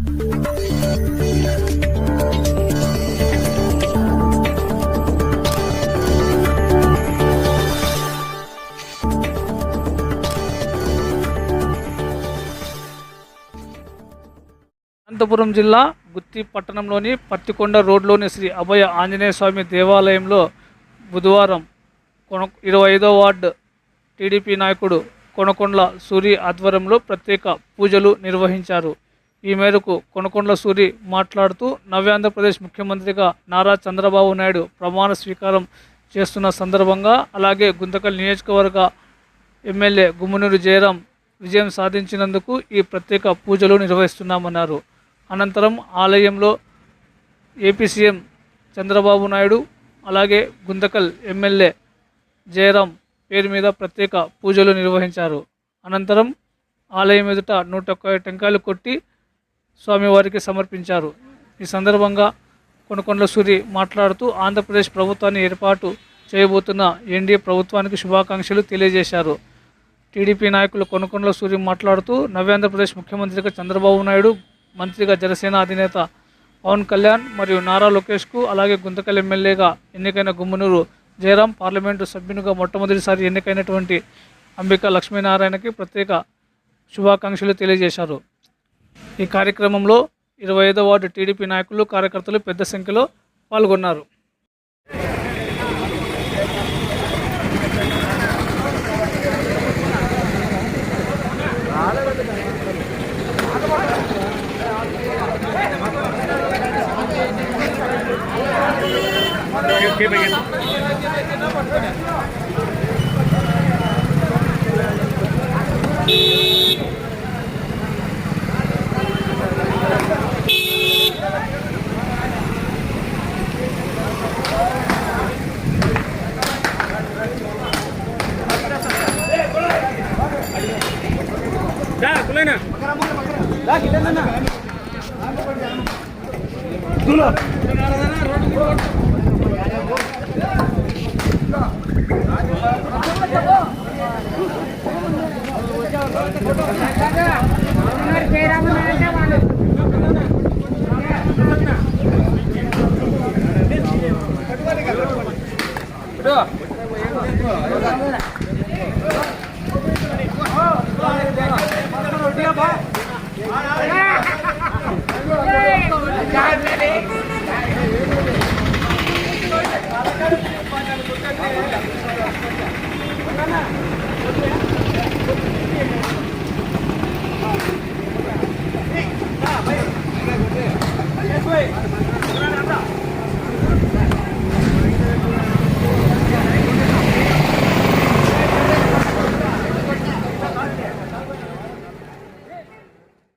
అనంతపురం జిల్లా గుత్తి పట్టణంలోని పత్తికొండ రోడ్లోని శ్రీ అభయ ఆంజనేయ స్వామి దేవాలయంలో బుధవారం కొన ఇరవై ఐదో వార్డు టీడీపీ నాయకుడు కొనకొండ్ల సూరి ఆధ్వర్యంలో ప్రత్యేక పూజలు నిర్వహించారు. ఈ మేరకు కొనకొండల సూరి మాట్లాడుతూ నవ్యాంధ్రప్రదేశ్ ముఖ్యమంత్రిగా నారా చంద్రబాబు నాయుడు ప్రమాణ స్వీకారం చేస్తున్న సందర్భంగా అలాగే గుంతకల్ నియోజకవర్గ ఎమ్మెల్యే గుమ్మనూరు జయరాం విజయం సాధించినందుకు ఈ ప్రత్యేక పూజలు నిర్వహిస్తున్నామన్నారు. అనంతరం ఆలయంలో ఏపీ సీఎం చంద్రబాబు నాయుడు అలాగే గుంతకల్ ఎమ్మెల్యే జయరాం పేరు మీద ప్రత్యేక పూజలు నిర్వహించారు. అనంతరం ఆలయం ఎదుట నూట ఒక్క టెంకాయలు కొట్టి స్వామివారికి సమర్పించారు. ఈ సందర్భంగా కొనకొండల సూరి మాట్లాడుతూ ఆంధ్రప్రదేశ్ ప్రభుత్వాన్ని ఏర్పాటు చేయబోతున్న ఎన్డీఏ ప్రభుత్వానికి శుభాకాంక్షలు తెలియజేశారు. టీడీపీ నాయకులు కొనకొండల సూరి మాట్లాడుతూ నవ్యాంధ్రప్రదేశ్ ముఖ్యమంత్రిగా చంద్రబాబు నాయుడు మంత్రిగా జనసేన అధినేత పవన్ కళ్యాణ్ మరియు నారా లోకేష్కు అలాగే గుంతకల్ ఎమ్మెల్యేగా ఎన్నికైన గుమ్మనూరు జయరాం పార్లమెంటు సభ్యునిగా మొట్టమొదటిసారి ఎన్నికైనటువంటి అంబికా లక్ష్మీనారాయణకి ప్రత్యేక శుభాకాంక్షలు తెలియజేశారు. ఈ కార్యక్రమంలో ఇరవై ఐదో వార్డు టీడీపీ నాయకులు కార్యకర్తలు పెద్ద సంఖ్యలో పాల్గొన్నారు. Yeah, bye. Come on.